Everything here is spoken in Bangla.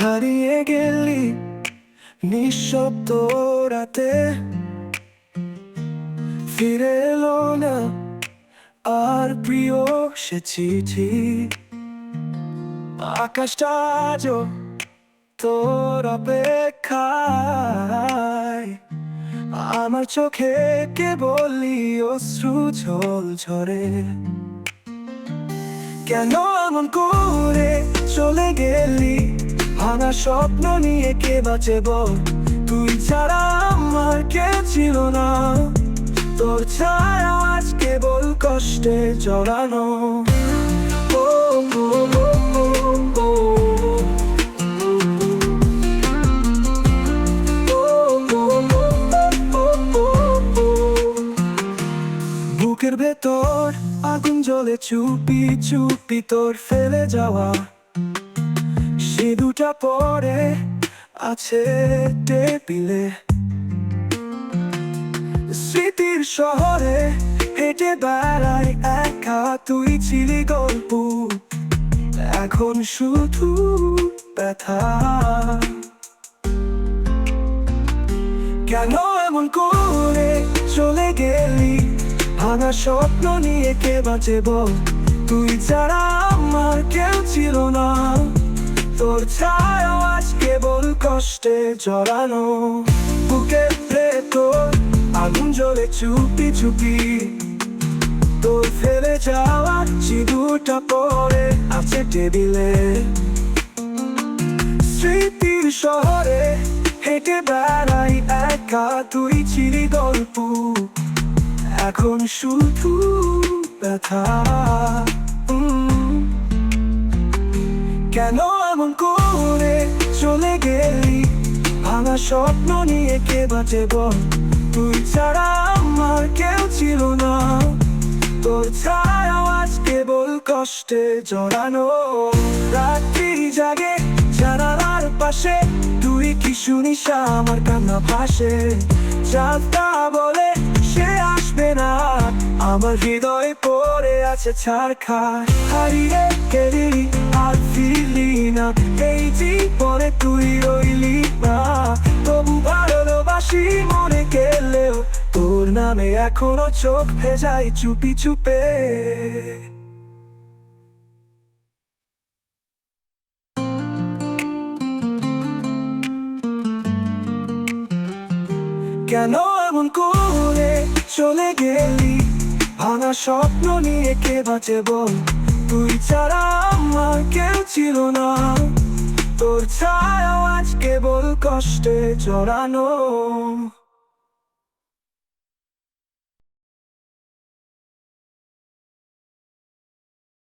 হারিয়ে গেলি নিঃশব্দ রাতে। ফিরে এলো না আর প্রিয় সে চিঠি। আকাশটা আজও তোর অপেক্ষায়। আমার চোখে কেবলই অশ্রু ঝোল ঝরে কেন এমন করে চলে গেলি? ভাঙা স্বপ্ন নিয়ে কে বাঁচে বল তুই ছাড়া আমার কে ছিল না তোর ছাড়া আজ কেবল কষ্টে জড়ানো ও। বুকের ভেতর আগুন জ্বলে চুপি চুপি তোর ফেলে যাওয়া দুটা পরে আছে টেবিলে। স্মৃতির শহরে হেঁটে বেড়াই একা তুই ছিলি গল্প। এখন শুধু ব্যথা। কেন এমন করে চলে গেলি? ভাঙা স্বপ্ন নিয়ে কে বাঁচে বল? তুই ছাড়া কষ্টে জড়ানো, বুকে ভেতর আগুন জ্বলে চুপি চুপি। তোর ফেলে যাওয়া চিদুটা পরে আছে টেবিলে। স্মৃতির শহরে হেঁটে বেড়াই একা তুই চিরি গল্প। এখন শুধু ব্যথা। কেন এমন করে চলে গেলি? ভাঙা স্বপ্ন নিয়ে কে বাঁচে বল? তুই ছাড়া আমার কেউ ছিল না। তোর ছায়া আজ কেবল কষ্টে জড়ানো। রাত্রি জাগে জানালার পাশে, তুই কি শুনিস আমার কান্না ভাসে? চাঁদটা বলে সে আসবে না, আমার হৃদয় পড়ে আছে ছাড় খায় হারিয়ে গেলি আর ফিরলি না, এই জীবনে তুই রইলি ভালোবাসি মনে গেলেও তোর নামে এখনও চোখ ভেজাই চুপি চুপে। কেন এমন করে চলে গেলি? ভাঙা স্বপ্ন নিয়ে কে বাঁচে বল? তুই ছাড়া আমার কেউ ছিল না। তোর ছায় আজ কেবল কষ্টে জড়ানো